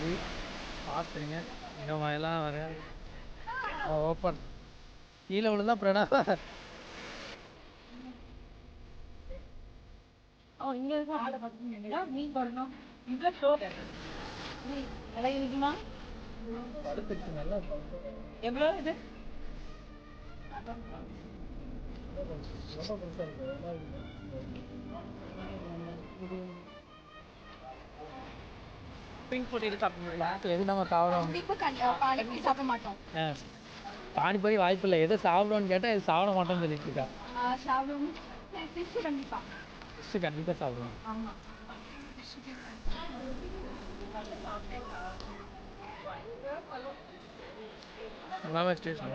View பார்த்துருங்க. இங்கே எல்லாம் வர. ஓப்பன் கீழே விழுந்தா பிரணாவா இங்க இருக்க? ஆளை இங்க ஷோ விலை இருக்குமா எவ்வளோ இது? ரொம்ப பிங்க் போட்டு சாப்பிடுங்களா எது நம்ம சாப்பிடும் பானிபூரி சாப்பிட மாட்டோம் ஆ. பானிபூரி வாய்ப்பு இல்லை. எது சாப்பிடுவோன்னு கேட்டால் இது சாப்பிட மாட்டோம்னு சொல்லிட்டு இருக்கா சாப்பிடுவோம் ஃபிஷ் கண்டிப்பாக சாப்பிடுவோம். ஆமா. எல்லாமே ஸ்டேஷன்.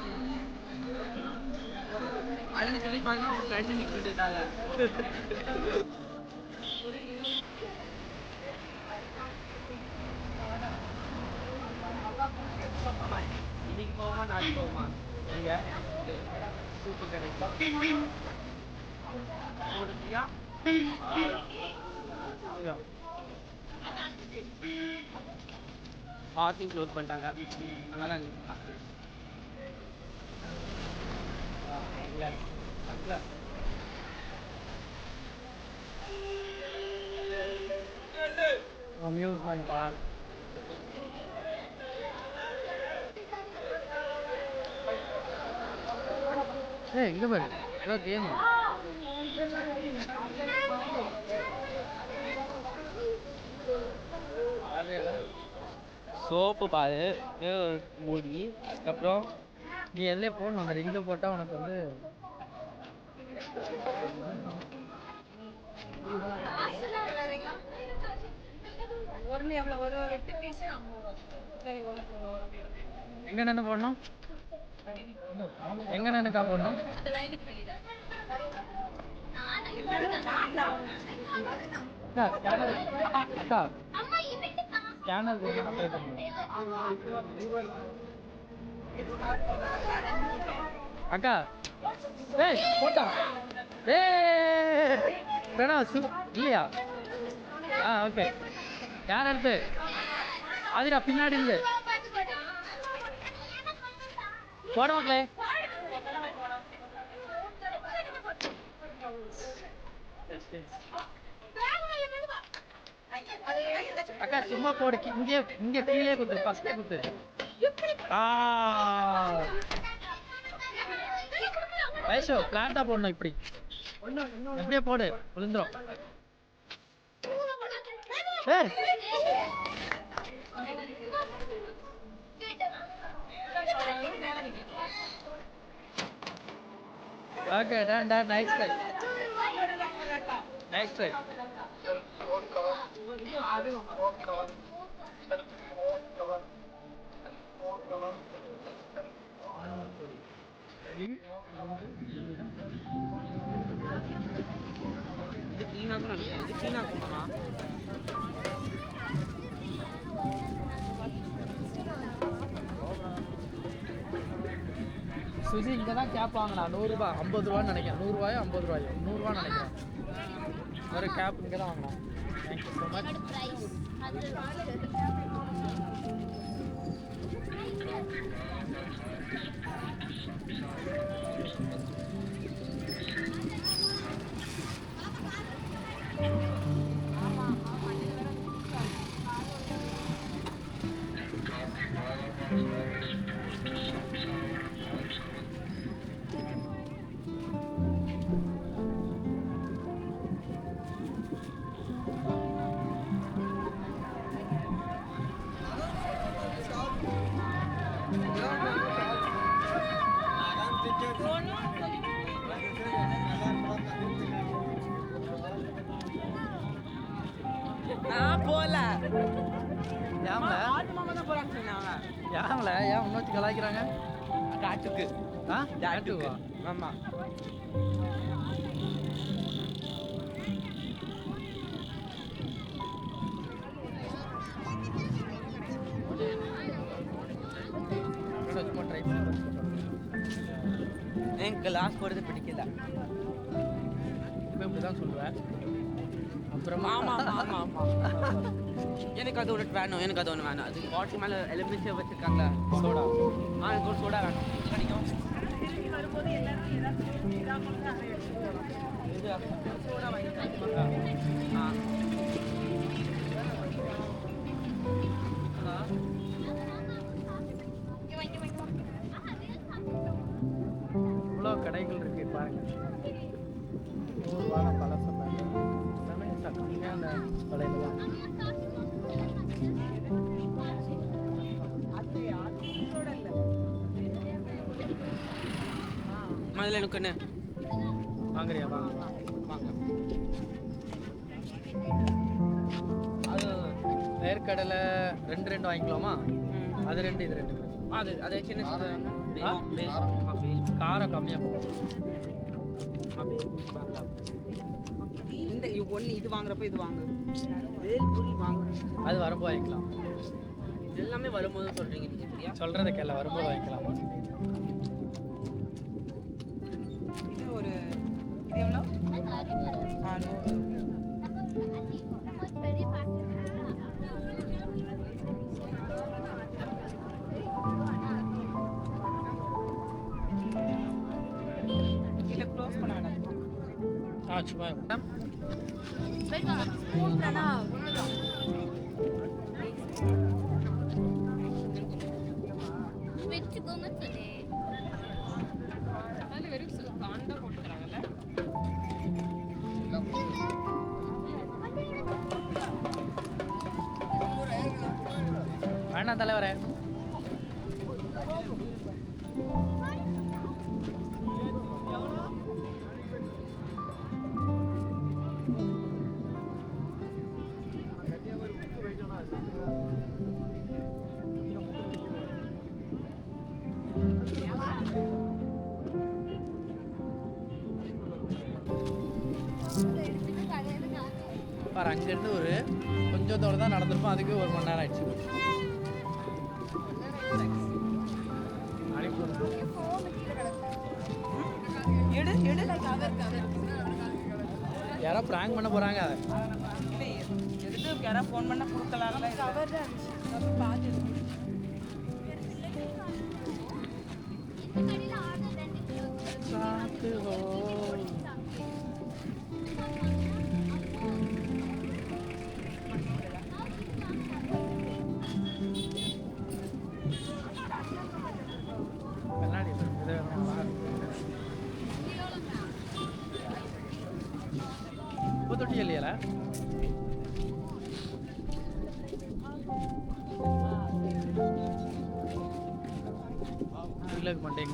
பாருங்க அவங்க ஃப்ரெண்டு நிற்கிட்டு இன்னைக்கு போவோமா நாளைக்கு போவோமா நீங்க சூப்பர் கிடைக்கும் போடுறியா? பார்க்கிங் க்ளோஸ் பண்ணிட்டாங்க. அதனால அங்க இல்ல அங்க அம்யூஸ்மெண்ட் ஏய் இங்க பாரு ஏதோ கேம் சோப்பு பாரு ஒரு மூடி அதுக்கப்புறம் நீ எதுலேயே போடணும் அந்த ரிங்கில் போட்டால் உனக்கு வந்து ஒரு எவ்வளோ ஒரு எட்டு பீஸ் எங்கே நின்று போடணும்? எங்கே நின்றுக்கா போடணும்? அக்கா அக்கா அப்ளை பண்ணுங்க அக்கா ஏய் போட்டா. ஏய் வேணா சு இல்லையா? ஆ ஓகே. யார் அடுத்து? அதுடா பின்னாடி இருந்து. போட மக்களே. அக்கா சும்மா போடு. இங்கே இங்கே கீழே குத்து ஃபஸ்ட்டே குத்து. ஆ. வயசு பிளாட்டா போடணும் இப்படி. அப்படியே போடு விழுந்துடும் ஏய். Okay done done nice try nice try Suji இங்கே தான் கேப் வாங்கினா. நூறுரூபா ஐம்பது ரூபான்னு நினைக்கிறேன். நூறுரூவாயோ ஐம்பது ரூபாயோ? நூறுரூவான்னு நினைக்கிறேன். ஒரு கேப் இங்கே தான் வாங்கினோம் thank you so much Thank. Thank you. ஏன்ல ஏன் உன்னோச்சு கலாய்க்கிறாங்க? காட்டுக்கு. ஆ? டாட்டுவா ஆமா. சும்மா ட்ரை பண்ணி பார்த்துட்டு எனக்கு கிளாஸ் போடுறது பிடிக்கல. இப்போ இப்படி தான் சொல்லுவேன் அப்புறமா? ஆமா ஆமா ஆமா ஆமா. எனக்கு அது ஒன்று வேணும் எனக்கு அது ஒன்று வேணும். அது பாட்டில் மேலே எலுமிச்சை வச்சிருக்காங்க சோடா ஆ எனக்கு ஒரு சோடா வேணும். கிடைக்கும் சோடா வாங்கிக்கலாம் முதல்ல எனக்கு என்ன? வாங்குறியா வாங்க வாங்க அது வேர்க்கடலை ரெண்டு ரெண்டு வாங்கிக்கலாமா. அது ரெண்டு இது ரெண்டு. அது அது சின்ன காரம் கம்மியாக இந்த ஒன்று இது வாங்குறப்ப இது வாங்கு. வேல்பூரி வாங்கு. அது வரும்போது வாங்கிக்கலாம். எல்லாமே வரும்போது சொல்றீங்க நீங்க சரியா சொல்கிறத கேள்வி வரும்போது வாங்கிக்கலாமா? ஒரு இது எவ்வளோ? ஆ நூறு. க்ளோஸ் பண்ண வேண்டாம் ஆ சும்மா தலைவரே. பாரு அங்கேருந்து ஒரு கொஞ்சம் தூரம் தான் நடந்திருப்போம். அதுக்கு ஒரு மணி நேரம் ஆயிடுச்சு. யாரோ ப்ராங்க் பண்ண போகிறாங்க யாராவது ஃபோன் பண்ண கொடுக்கலாம்ல கண்ணாடி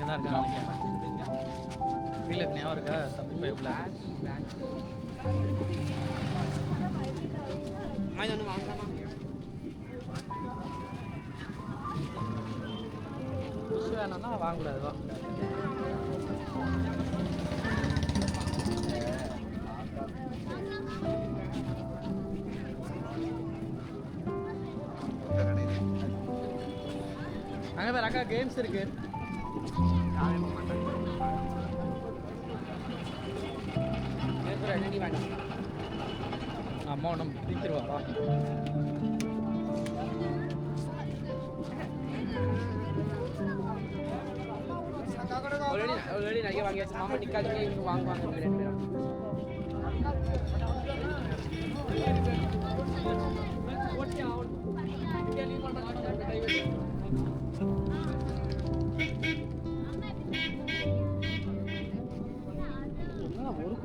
தான் நினைக்கிறேன். வீலக்கு ஞாபகம் இருக்கா? தம்பி பைப்பில் புஷ் வேணும்னா வாங்கக்கூடாது வா. அங்கே பேர் அக்கா கேம்ஸ் இருக்கு. ரெண்டு வேணும் அம்மா ஒன்றும் பிடிச்சிருவா வா ஆல்ரெடி ஆல்ரெடி நிறைய வாங்கியாச்சு மாமா நிக்காதீங்க இவங்க வாங்குவாங்க இவங்க ரெண்டு பேரும்.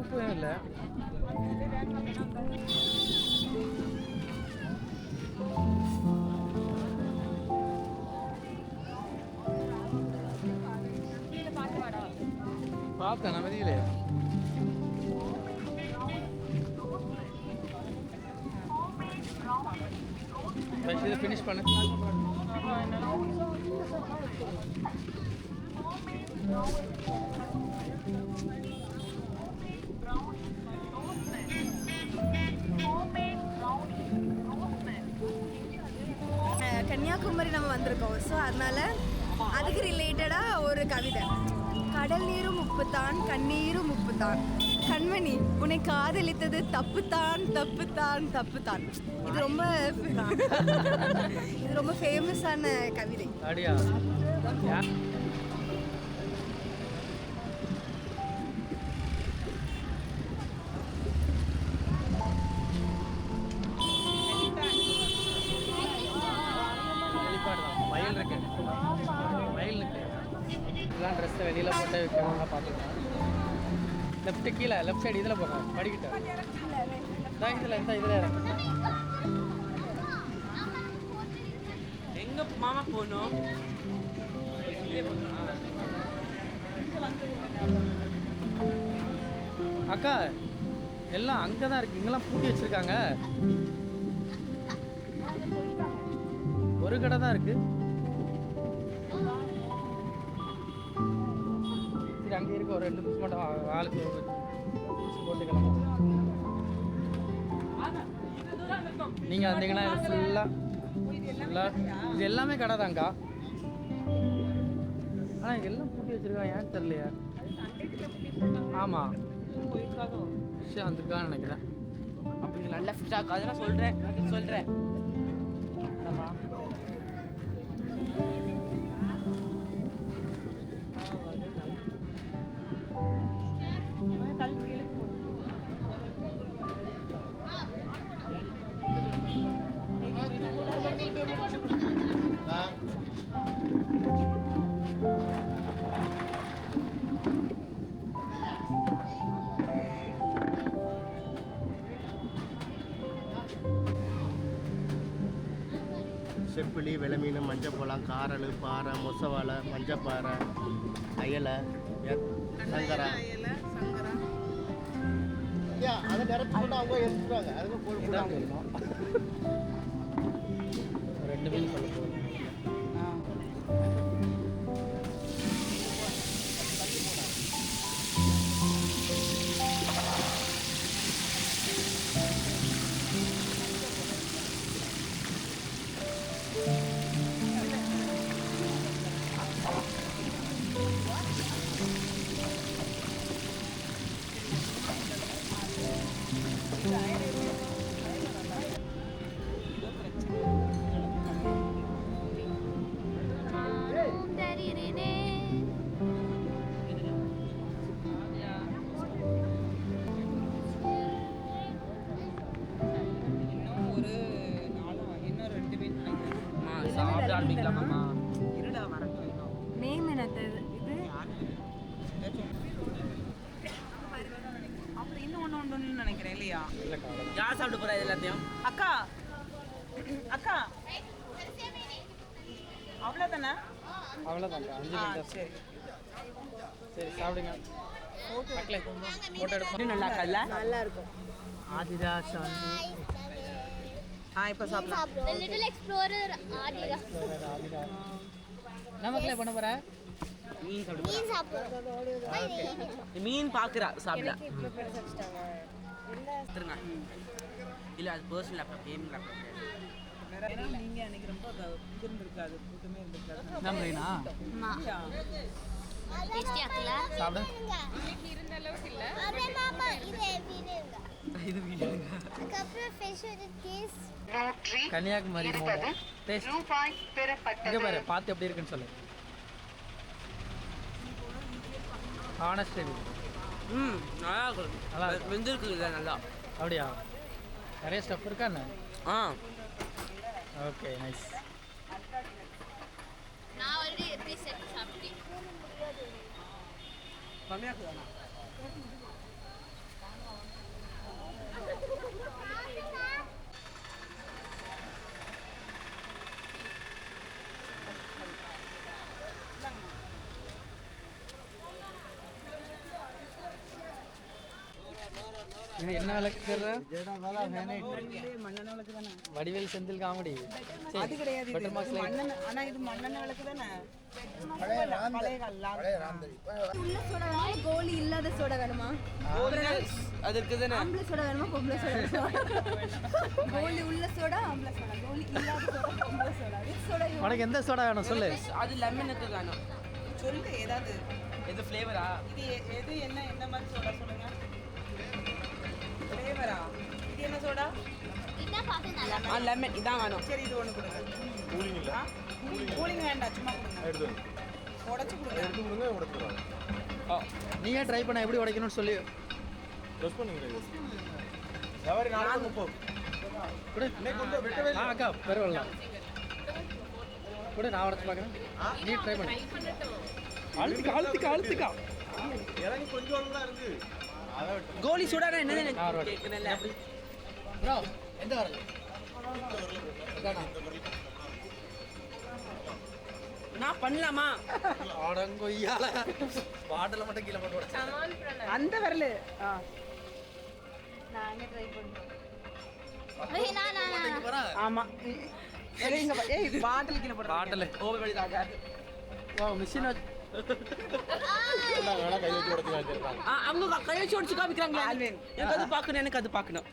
குப்பையும் இல்லை. பார்த்தேன் நான் வெளியிலே. இதை ஃபினிஷ் ஃபினிஷ் பண்ணு. கன்னியாகுமரி நம்ம வந்திருக்கோம். ஸோ அதனால அதுக்கு ரிலேட்டடாக ஒரு கவிதை. கடல் நீரும் உப்புத்தான் கண்ணீரும் உப்புத்தான் கண்மணி உன்னை காதலித்தது தப்புத்தான் தப்புத்தான் தப்புத்தான். இது ரொம்ப இது ரொம்ப ஃபேமஸான கவிதை. லெஃப்ட்டு கீழே லெஃப்ட் சைடு இதில் போங்க. படிக்கிட்டு. தான் இதில் இந்த இதில். எங்கே மாமா போகணும்? அக்கா எல்லாம் அங்கே தான் இருக்கு. இங்கெல்லாம் பூட்டி வச்சிருக்காங்க. ஒரு கடை தான் இருக்குது ஒரு ரெண்டு பீஸ் மட்டும் ஆளுக்கு போட்டு கிளம்பும் நீங்கள் வந்தீங்கன்னா ஃபுல்லாக ஃபுல்லாக இது எல்லாமே கடை தான்க்கா. ஆனால் எல்லாம் பூட்டி வச்சிருக்காங்க ஏன்னு தெரியலையா. ஆமாம் விஷயம் வந்திருக்கான்னு நினைக்கிறேன். அப்படி நல்ல ஃபிட்டாக் அதெல்லாம் சொல்றேன் சொல்றேன். செப்பிலி விளமீன் மஞ்சப்பழம் காரல் பாறை மொசவாலை மஞ்சப்பாறை அயலை சங்கரா. அதை நிரப்பி கொண்டு அவங்க எடுத்துருவாங்க அதுக்கு ரெண்டு மீன் Okay. அக்கா. அக்கா. அவ்வளோதானே அவ்வளோதான்க்கா அஞ்சு சரி. சரி சாப்பிடுங்க. நல்லா இருக்கல்ல நல்லா இருக்கும் ஆதிரா சாந்தி ஆ இப்போ சாப்பிடலாம். ஆதிரா. ஆதிரா. என்ன மக்களே பண்ண போற? மீன் சாப்பிட மீன் பார்க்குறா சாப்பிட. இல்லை அது பர்சனல் லேப்டாப் கேம் லேப்டாப் நீங்கள் அன்னைக்கு ரொம்ப இது இருந்திருக்காது கூட்டமே இருந்திருக்காது. கன்னியாகுமரி பார்த்து எப்படி இருக்குன்னு சொல்லு. ஆனஸ்ட் ம் நல்லா இருக்கும் நல்லா. அப்படியா? நிறைய ஸ்டஃப் இருக்கா என்ன ஆ ஓகே நைஸ் நான் ஆல்ரெடி எப்படி என்ன விளக்கு தெரியல மண்ணெண்ணெய் விளக்கு தானே வடிவேல் செந்தில் காமெடி. அது கிடையாது ஆனா இது மண்ணெண்ணெய் விளக்கு தானே? வேணுமா? கோலி இல்லாத சோடா வேணுமா? அது இருக்குதானே ஆம்பளை சோடா வேணுமா? பொம்பளை சோடா வேணுமா? கோலி உள்ள சோடா ஆம்பளை சோடா. கோலி இல்லாத சோடா பொம்பளை soda. With soda you want? உனக்கு எந்த சோடா வேணும்? சொல்லு. அது லெமனுக்கு தானே. சொல்லு ஏதாவது. எது ஃப்ளேவரா இது எது என்ன என்ன மாதிரி சோடா சொல்லுங்க. ஆ லெமன். இதான் வேணும். சரி இது ஒன்று கொடுங்க. கூலிங் இல்லை. கூலிங் வேண்டாம் சும்மா கொடுங்க. உடச்சு கொடுங்க. நீயே ட்ரை பண்ண எப்படி உடைக்கணும்னு சொல்லி. கொடு. ஆ, அக்கா பரவாயில்ல. கூட நான் உடச்சு பார்க்குறேன். நீ ட்ரை பண்ணு. அழுத்துக்கா அழுத்துக்கா அழுத்துக்கா. கோலி சோடானா என்னன்னு நான் ஒரு வாட்டி. கேட்கணும்ல ப்ரோ எந்த வரல நான் பண்ணலாமா? அடங்கொய்யால பாட்டில் மட்டும் கீழே போட்டு அந்த வரல. நானே ட்ரை வரா ஆமா. ஏய், பாட்டில் கீழே பாட்டில் வழி மிஷின் அவங்க வச்சு உடச்சு காமிக்கிறாங்களே. எனக்கு அது பார்க்கணும் எனக்கு அது பார்க்கணும்.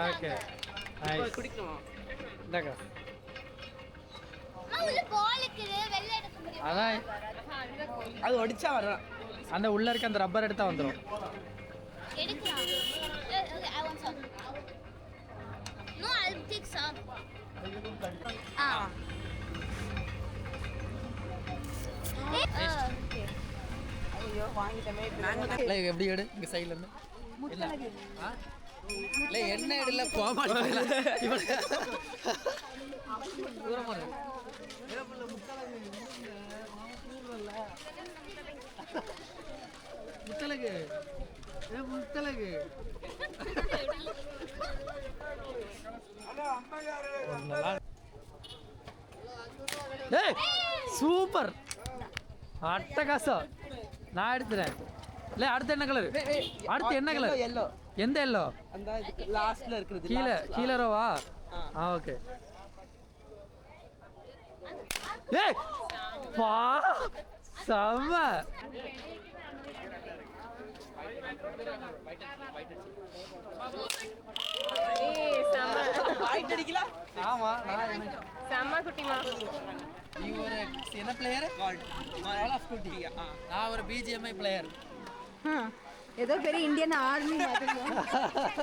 ஓகே இந்தாக்கா. அதான். அது ஒடிச்சா வரலாம் அந்த உள்ள இருக்க அந்த ரப்பர் எடுத்தா வந்துடும் எடுக்கலாம். ஐயோ வாங்கிட்டமே. நாங்க இல்லை எப்படி எடு? இங்க சைடுல இருந்து. இல்ல. என்ன எடுல கோமாளி பயல. இவன் தூரமா இரு. முத்தலகு ஏ முத்தலகு ஏய் சூப்பர். அட்டகாசம். நான் எடுத்துறேன். இல்லை அடுத்து என்ன கலர் அடுத்து என்ன கலர் எல்லோ எந்த எல்லோ அந்த லாஸ்ட்ல இருக்குது கீழே கீழே ரோவா ஆ. ஓகே ஏய் பா செம்ம. வாய்ட் அடிக்கலாம் நீ ஒரு என்ன பிளேயர் கால் ஆஃப் நான் ஒரு பிஜிஎம்ஐ பிளேயர் ஏதோ பெரிய இந்தியன் ஆர்மி மாதிரி.